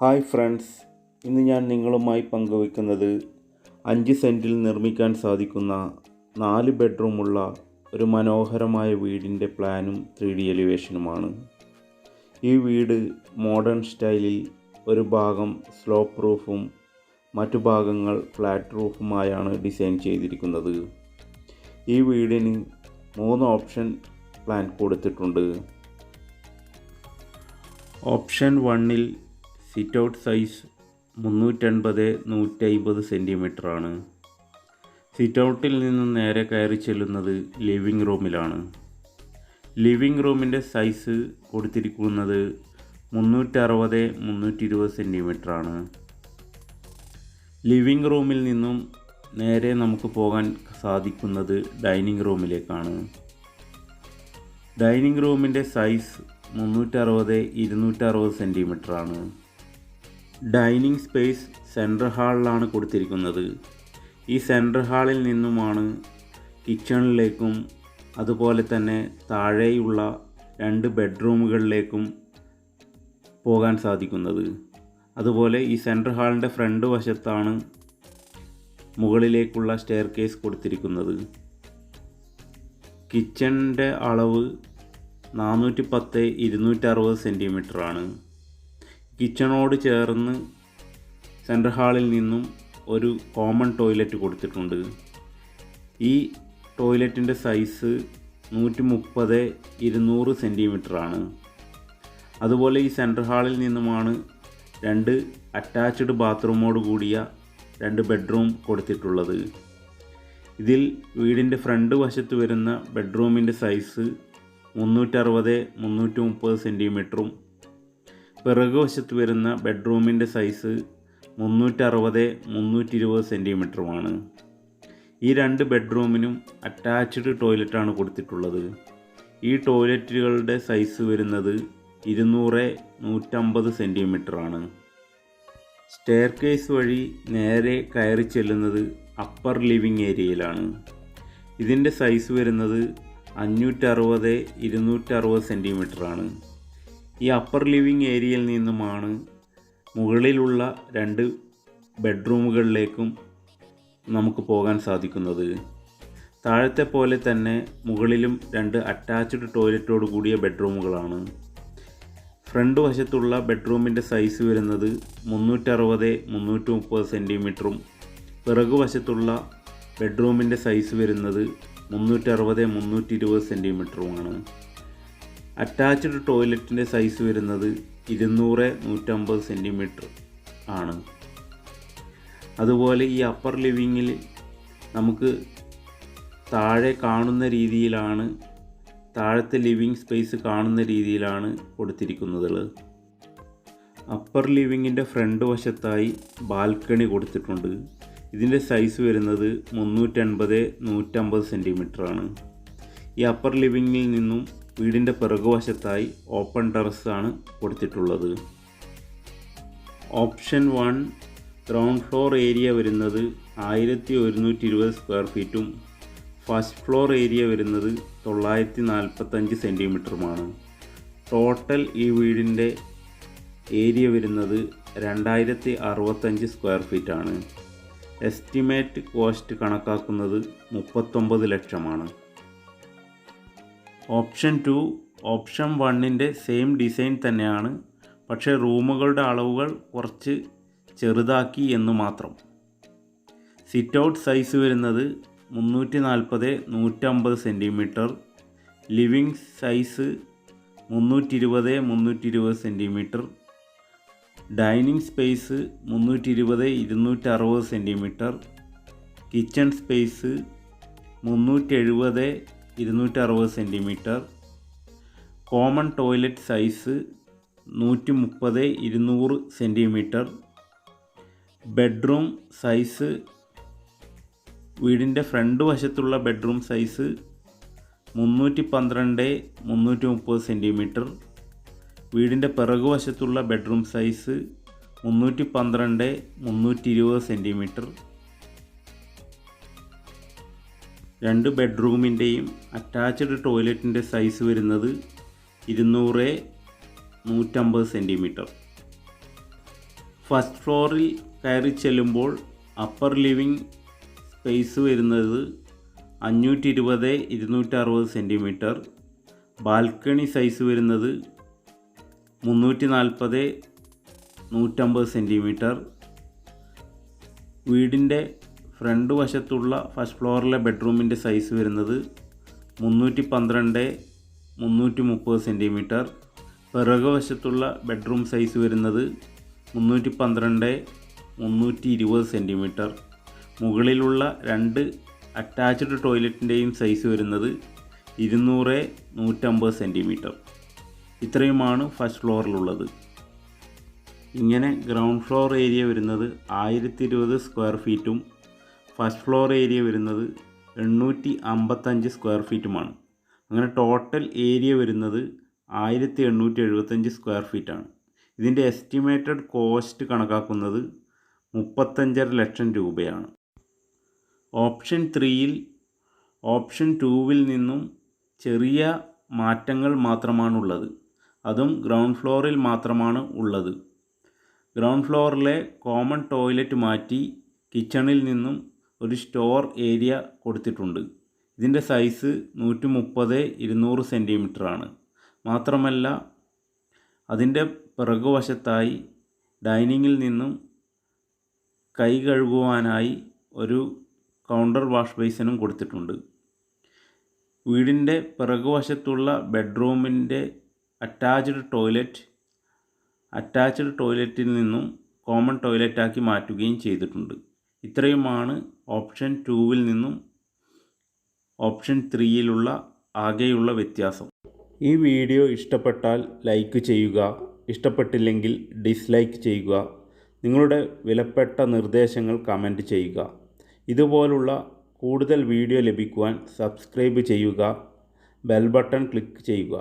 Hi friends ഇന്ന് ഞാൻ നിങ്ങളുമായി പങ്കുവയ്ക്കുന്നത് അഞ്ച് സെന്റിൽ നിർമ്മിക്കാൻ സാധിക്കുന്ന നാല് ബെഡ്റൂമുള്ള ഒരു മനോഹരമായ വീടിന്റെ പ്ലാനും ത്രീ ഡി എലിവേഷനുമാണ്. ഈ വീട് മോഡേൺ സ്റ്റൈലിൽ ഒരു ഭാഗം സ്ലോപ്പ് റൂഫും മറ്റു ഭാഗങ്ങൾ ഫ്ലാറ്റ് റൂഫുമായാണ് ഡിസൈൻ ചെയ്തിരിക്കുന്നത്. ഈ വീടിന് മൂന്ന് ഓപ്ഷൻ പ്ലാൻ കൊടുത്തിട്ടുണ്ട്. ഓപ്ഷൻ വണ്ണിൽ സിറ്റ് ഔട്ട് സൈസ് മുന്നൂറ്റൻപത് നൂറ്റമ്പത് സെന്റിമീറ്ററാണ് സിറ്റ് ഔട്ടിൽ നിന്ന് നേരെ കയറി ചെല്ലുന്നത് ലിവിംഗ് റൂമിലാണ് ലിവിംഗ് റൂമിന്റെ സൈസ് കൊടുത്തിരിക്കുന്നത് മുന്നൂറ്ററുപത് മുന്നൂറ്റി ഇരുപത് സെന്റിമീറ്ററാണ് ലിവിംഗ് റൂമിൽ നിന്നും നേരെ നമുക്ക് പോകാൻ സാധിക്കുന്നത് ഡൈനിങ് റൂമിലേക്കാണ് ഡൈനിങ് റൂമിന്റെ സൈസ് മുന്നൂറ്ററുപത് ഇരുന്നൂറ്ററുപത് സെന്റിമീറ്ററാണ് ഡൈനിങ് സ്പേസ് സെൻട്രൽ ഹാളിലാണ് കൊടുത്തിരിക്കുന്നത്. ഈ സെൻട്രൽ ഹാളിൽ നിന്നുമാണ് കിച്ചണിലേക്കും അതുപോലെ തന്നെ താഴെയുള്ള രണ്ട് ബെഡ്റൂമുകളിലേക്കും പോകാൻ സാധിക്കുന്നത്. അതുപോലെ ഈ സെൻട്രൽ ഹാളിന്റെ ഫ്രണ്ട് വശത്താണ് മുകളിലേക്കുള്ള സ്റ്റെയർ കേസ് കൊടുത്തിരിക്കുന്നത്. കിച്ചണിന്റെ അളവ് നാനൂറ്റി പത്ത് ഇരുന്നൂറ്ററുപത് സെന്റിമീറ്ററാണ്. കിച്ചണോട് ചേർന്ന് സെൻട്രൽ ഹാളിൽ നിന്നും ഒരു കോമൺ ടോയ്ലറ്റ് കൊടുത്തിട്ടുണ്ട്. ഈ ടോയ്ലറ്റിന്റെ സൈസ് നൂറ്റി മുപ്പത് ഇരുന്നൂറ് സെന്റിമീറ്ററാണ് അതുപോലെ ഈ സെൻട്രൽ ഹാളിൽ നിന്നുമാണ് രണ്ട് അറ്റാച്ച്ഡ് ബാത്റൂമോട് കൂടിയ രണ്ട് ബെഡ്റൂം കൊടുത്തിട്ടുള്ളത്. ഇതിൽ വീടിന്റെ ഫ്രണ്ട് വശത്ത് വരുന്ന ബെഡ്റൂമിന്റെ സൈസ് മുന്നൂറ്ററുപത് മുന്നൂറ്റി മുപ്പത് സെന്റിമീറ്ററും പിറകു വശത്ത് വരുന്ന ബെഡ്റൂമിന്റെ സൈസ് മുന്നൂറ്ററുപത് മുന്നൂറ്റി ഇരുപത് സെന്റിമീറ്ററുമാണ് ഈ രണ്ട് ബെഡ്റൂമിനും അറ്റാച്ച്ഡ് ടോയ്ലറ്റാണ് കൊടുത്തിട്ടുള്ളത്. ഈ ടോയ്ലറ്റുകളുടെ സൈസ് വരുന്നത് ഇരുന്നൂറ് നൂറ്റമ്പത് സെന്റിമീറ്ററാണ് സ്റ്റെയർ കേസ് വഴി നേരെ കയറി ചെല്ലുന്നത് അപ്പർ ലിവിങ് ഏരിയയിലാണ്. ഇതിന്റെ സൈസ് വരുന്നത് അഞ്ഞൂറ്ററുപത് ഇരുന്നൂറ്ററുപത് സെന്റിമീറ്ററാണ് ഈ അപ്പർ ലിവിങ് ഏരിയയിൽ നിന്നുമാണ് മുകളിലുള്ള രണ്ട് ബെഡ്റൂമുകളിലേക്കും നമുക്ക് പോകാൻ സാധിക്കുന്നത്. താഴത്തെ പോലെ തന്നെ മുകളിലും രണ്ട് അറ്റാച്ച്ഡ് ടോയ്ലറ്റോട് കൂടിയ ബെഡ്റൂമുകളാണ് ഫ്രണ്ട് വശത്തുള്ള ബെഡ്റൂമിന്റെ സൈസ് വരുന്നത് മുന്നൂറ്ററുപത് മുന്നൂറ്റി മുപ്പത് സെന്റിമീറ്ററും പിറകു വശത്തുള്ള ബെഡ്റൂമിന്റെ സൈസ് വരുന്നത് മുന്നൂറ്ററുപത് മുന്നൂറ്റി ഇരുപത് സെന്റിമീറ്ററുമാണ് അറ്റാച്ച്ഡ് ടോയ്ലറ്റിന്റെ സൈസ് വരുന്നത് ഇരുന്നൂറ് നൂറ്റമ്പത് സെന്റിമീറ്റർ ആണ്. അതുപോലെ ഈ അപ്പർ ലിവിങ്ങിൽ നമുക്ക് താഴെ കാണുന്ന രീതിയിലാണ് താഴത്തെ ലിവിങ് സ്പേസ് കാണുന്ന രീതിയിലാണ് കൊടുത്തിരിക്കുന്നത്. അപ്പർ ലിവിങ്ങിന്റെ ഫ്രണ്ട് വശത്തായി ബാൽക്കണി കൊടുത്തിട്ടുണ്ട്. ഇതിന്റെ സൈസ് വരുന്നത് മുന്നൂറ്റൻപത് നൂറ്റമ്പത് സെന്റിമീറ്ററാണ് ഈ അപ്പർ ലിവിങ്ങിൽ നിന്നും വീടിന്റെ പിറകുവശത്തായി ഓപ്പൺ ടെറസാണ് കൊടുത്തിട്ടുള്ളത്. Option one ground floor area വരുന്നത് ആയിരത്തി ഒരുന്നൂറ്റി ഇരുപത് സ്ക്വയർ ഫീറ്റും ഫസ്റ്റ് ഫ്ലോർ ഏരിയ വരുന്നത് തൊള്ളായിരത്തി നാൽപ്പത്തഞ്ച് സെന്റിമീറ്ററുമാണ് ടോട്ടൽ ഈ വീടിന്റെ ഏരിയ വരുന്നത് രണ്ടായിരത്തി അറുപത്തഞ്ച് സ്ക്വയർ ഫീറ്റാണ്. എസ്റ്റിമേറ്റ് കോസ്റ്റ് കണക്കാക്കുന്നത് മുപ്പത്തൊമ്പത് ലക്ഷമാണ്. ഓപ്ഷൻ ടു ഓപ്ഷൻ വണ്ണിന്റെ സെയിം ഡിസൈൻ തന്നെയാണ് പക്ഷേ റൂമുകളുടെ അളവുകൾ കുറച്ച് ചെറുതാക്കി എന്ന് മാത്രം. സിറ്റ് ഔട്ട് സൈസ് വരുന്നത് മുന്നൂറ്റി നാൽപ്പത് നൂറ്റമ്പത് സെന്റിമീറ്റർ ലിവിങ് സൈസ് മുന്നൂറ്റി ഇരുപത് മുന്നൂറ്റി ഇരുപത് സെന്റിമീറ്റർ ഡൈനിങ് സ്പേസ് മുന്നൂറ്റി ഇരുപത് ഇരുന്നൂറ്റി അറുപത് സെന്റിമീറ്റർ കിച്ചൺ സ്പേസ് മുന്നൂറ്റി എഴുപത് ഇരുന്നൂറ്റി അറുപത് സെന്റിമീറ്റർ കോമൺ ടോയ്ലറ്റ് സൈസ് നൂറ്റി മുപ്പത് ഇരുന്നൂറ് സെന്റിമീറ്റർ ബെഡ്റൂം സൈസ് വീടിന്റെ ഫ്രണ്ട് വശത്തുള്ള ബെഡ്റൂം സൈസ് മുന്നൂറ്റി പന്ത്രണ്ട് മുന്നൂറ്റി മുപ്പത് സെന്റിമീറ്റർ വീടിന്റെ പിറകു വശത്തുള്ള ബെഡ്റൂം സൈസ് മുന്നൂറ്റി പന്ത്രണ്ട് മുന്നൂറ്റി ഇരുപത് സെന്റിമീറ്റർ രണ്ട് ബെഡ്റൂമിന്റെയും അറ്റാച്ച്ഡ് ടോയ്ലറ്റിന്റെ സൈസ് വരുന്നത് ഇരുന്നൂറ് നൂറ്റമ്പത് സെന്റിമീറ്റർ ഫസ്റ്റ് ഫ്ലോറിൽ കയറി ചെല്ലുമ്പോൾ അപ്പർ ലിവിങ് സ്പേസ് വരുന്നത് അഞ്ഞൂറ്റി ഇരുപത് ഇരുന്നൂറ്ററുപത് സെന്റിമീറ്റർ ബാൽക്കണി സൈസ് വരുന്നത് മുന്നൂറ്റി നാൽപ്പത് നൂറ്റമ്പത് സെന്റിമീറ്റർ വീടിന്റെ ഫ്രണ്ട് വശത്തുള്ള ഫസ്റ്റ് ഫ്ലോറിലെ ബെഡ്റൂമിന്റെ സൈസ് വരുന്നത് മുന്നൂറ്റി പന്ത്രണ്ട് മുന്നൂറ്റി മുപ്പത് സെന്റിമീറ്റർ. പിറകു വശത്തുള്ള ബെഡ്റൂം സൈസ് വരുന്നത് മുന്നൂറ്റി പന്ത്രണ്ട് മുന്നൂറ്റി ഇരുപത് സെന്റിമീറ്റർ. മുകളിലുള്ള രണ്ട് അറ്റാച്ച്ഡ് ടോയ്ലറ്റിന്റെയും സൈസ് വരുന്നത് ഇരുന്നൂറ് നൂറ്റമ്പത് സെന്റിമീറ്റർ. ഇത്രയുമാണ് ഫസ്റ്റ് ഫ്ലോറിലുള്ളത്. ഇങ്ങനെ ഗ്രൗണ്ട് ഫ്ലോർ ഏരിയ വരുന്നത് ആയിരത്തി ഇരുപത് സ്ക്വയർ ഫീറ്റും ഫസ്റ്റ് ഫ്ലോർ ഏരിയ വരുന്നത് എണ്ണൂറ്റി അമ്പത്തഞ്ച് സ്ക്വയർ ഫീറ്റുമാണ്. അങ്ങനെ ടോട്ടൽ ഏരിയ വരുന്നത് ആയിരത്തി എണ്ണൂറ്റി എഴുപത്തഞ്ച് സ്ക്വയർ ഫീറ്റാണ്. ഇതിന്റെ എസ്റ്റിമേറ്റഡ് കോസ്റ്റ് കണക്കാക്കുന്നത് മുപ്പത്തഞ്ചര ലക്ഷം രൂപയാണ്. ഓപ്ഷൻ ത്രീയിൽ ഓപ്ഷൻ ടൂവിൽ നിന്നും ചെറിയ മാറ്റങ്ങൾ മാത്രമാണുള്ളത്. അതും ഗ്രൗണ്ട് ഫ്ലോറിൽ മാത്രമാണ് ഉള്ളത്. ഗ്രൗണ്ട് ഫ്ലോറിലെ കോമൺ ടോയ്ലറ്റ് മാറ്റി കിച്ചണിൽ നിന്നും ഒരു സ്റ്റോർ ഏരിയ കൊടുത്തിട്ടുണ്ട്. ഇതിന്റെ സൈസ് നൂറ്റി മുപ്പത് ഇരുന്നൂറ് സെന്റിമീറ്ററാണ് മാത്രമല്ല അതിന്റെ പിറകുവശത്തായി ഡൈനിങ്ങിൽ നിന്നും കൈ കഴുകുവാനായി ഒരു കൗണ്ടർ വാഷ് ബേസിനും കൊടുത്തിട്ടുണ്ട്. വീടിന്റെ പിറകുവശത്തുള്ള ബെഡ്റൂമിന്റെ അറ്റാച്ച്ഡ് ടോയ്ലറ്റ് അറ്റാച്ച്ഡ് ടോയ്ലറ്റിൽ നിന്നും കോമൺ ടോയ്ലറ്റാക്കി മാറ്റുകയും ചെയ്തിട്ടുണ്ട്. ഇത്രയുമാണ് ഓപ്ഷൻ ടൂവിൽ നിന്നും ഓപ്ഷൻ ത്രീയിലുള്ള ആകെയുള്ള വ്യത്യാസം. ഈ വീഡിയോ ഇഷ്ടപ്പെട്ടാൽ ലൈക്ക് ചെയ്യുക ഇഷ്ടപ്പെട്ടില്ലെങ്കിൽ ഡിസ്ലൈക്ക് ചെയ്യുക നിങ്ങളുടെ വിലപ്പെട്ട നിർദ്ദേശങ്ങൾ കമന്റ് ചെയ്യുക. ഇതുപോലുള്ള കൂടുതൽ വീഡിയോ ലഭിക്കുവാൻ സബ്സ്ക്രൈബ് ചെയ്യുക ബെൽ ബട്ടൺ ക്ലിക്ക് ചെയ്യുക.